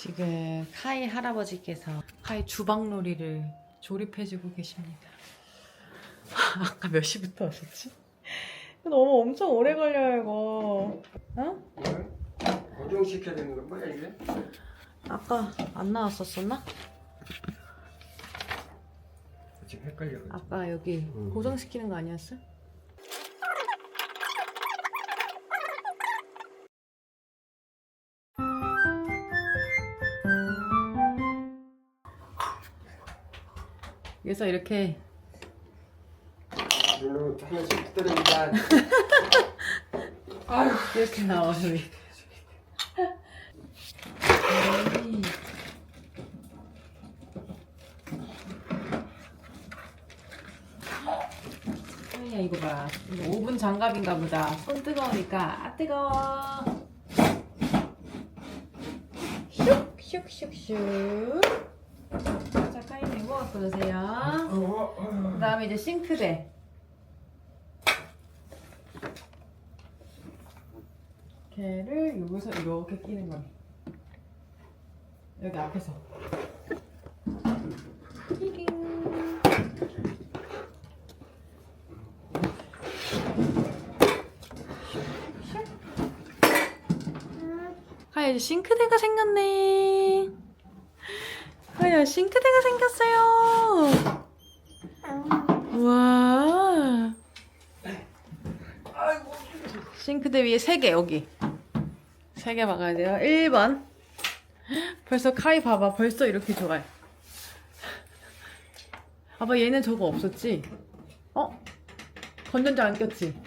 지금 카이 할아버지께서 카이 주방놀이를 조립해주고 계십니다. 아까 몇 시부터 왔었지? 너무 엄청 오래 걸려요 이거. 어? 고정시켜야 되는 건 뭐야 이게? 아까 안 나왔었었나? 지금 헷갈려. 아까 여기 음. 고정시키는 거 아니었어? 그래서 이렇게 눈으로 하나씩 떨어진다. 이렇게 나와요. 음. 아니야 이거 봐. 이거 오븐 장갑인가 보다. 손 뜨거우니까 아 뜨거워. 슉슉슉슉. 자 카이님 이거 갖고 오세요. 어, 어. 그다음에 이제 싱크대. 걔를 여기서 이렇게 끼는 거네. 여기 앞에서. 띠링. 하야 이제 싱크대가 생겼네. 하야 싱크대가 생겼어요. 와. 싱크대 위에 세 개 여기. 세 개 막아야 돼요. 1번. 벌써 카이 봐봐. 벌써 이렇게 좋아해. 봐봐 얘는 저거 없었지? 어? 건전지 안 꼈지?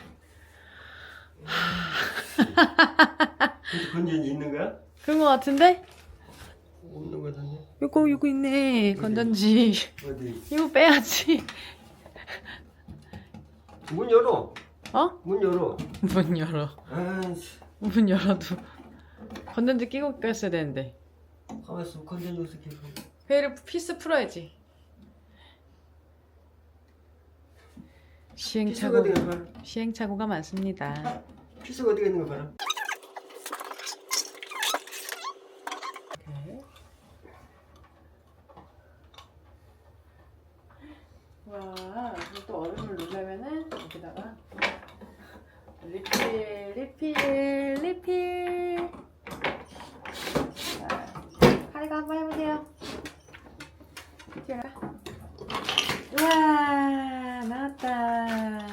건전지 있는 거야? 그런 거 같은데? 없는 거 같은데. 요거 요거 있네 건전지 어디? 이거 빼야지 문 열어. 어? 문 열어. 문 열어 아이씨. 문 열어도 건전지 끼고 꼈어야 되는데 가만 있어. 건전지 어떻게 해? 회를 피스 풀어야지 피스가 시행착오 어디 있는 거야? 시행착오가 많습니다 피스가 어디 있는 거 봐라. 이렇게. 와, 그리고 또 얼음을 넣으려면은 여기다가 리필, 리필, 카리가 한번 해보세요. 튀어라. 우와, 나왔다.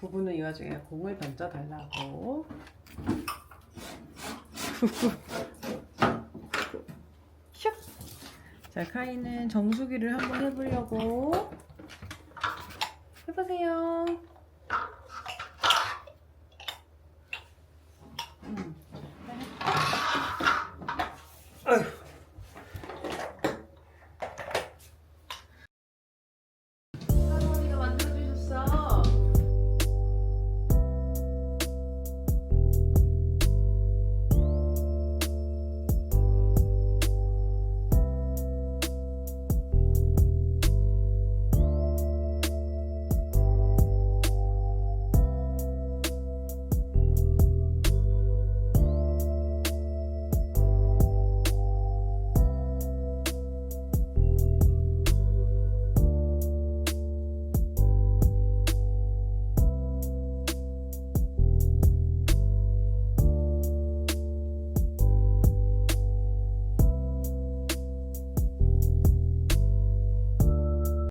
구분은 이 와중에 공을 던져달라고. 슉. 자, 카이는 정수기를 한번 해보려고. 해보세요. Ugh.